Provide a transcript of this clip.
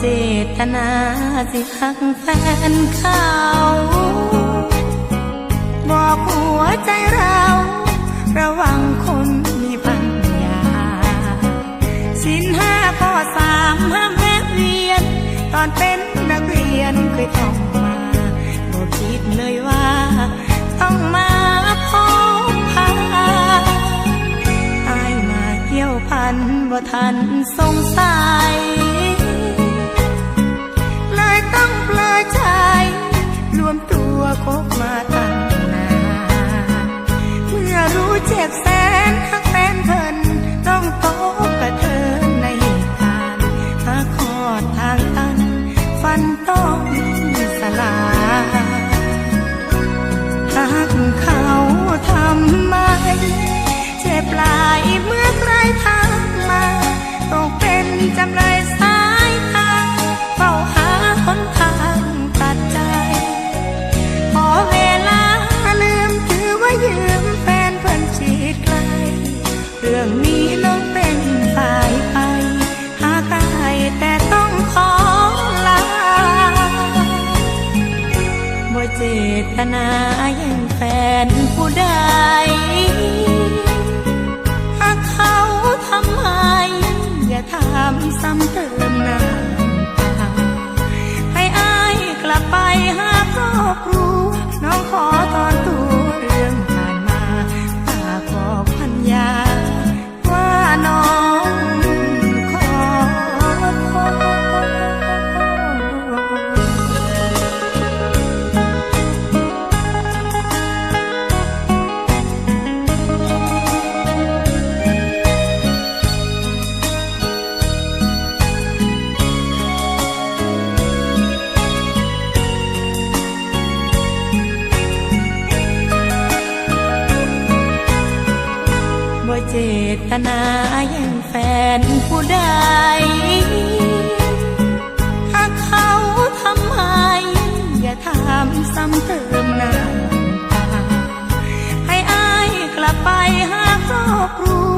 เจตนาสิหักแฟนเขาบอกหัวใจเรา ระวังคนมีปัญญา สินห้าข้อสามห้ามแวะเวียน ตอนเป็นนักเรียนเคยท่องมาบอกคิดเลยว่า ต้องมาพบพาอายมาเกี่ยวพันบ่ทันสงสัยเเจตนายังแฟนผู้ใด ตนายังแฟนผู้ใดหากเขาทำไมอย่าทำซ้ำเติมน้ำตาให้อายกลับไปหาครอบครัว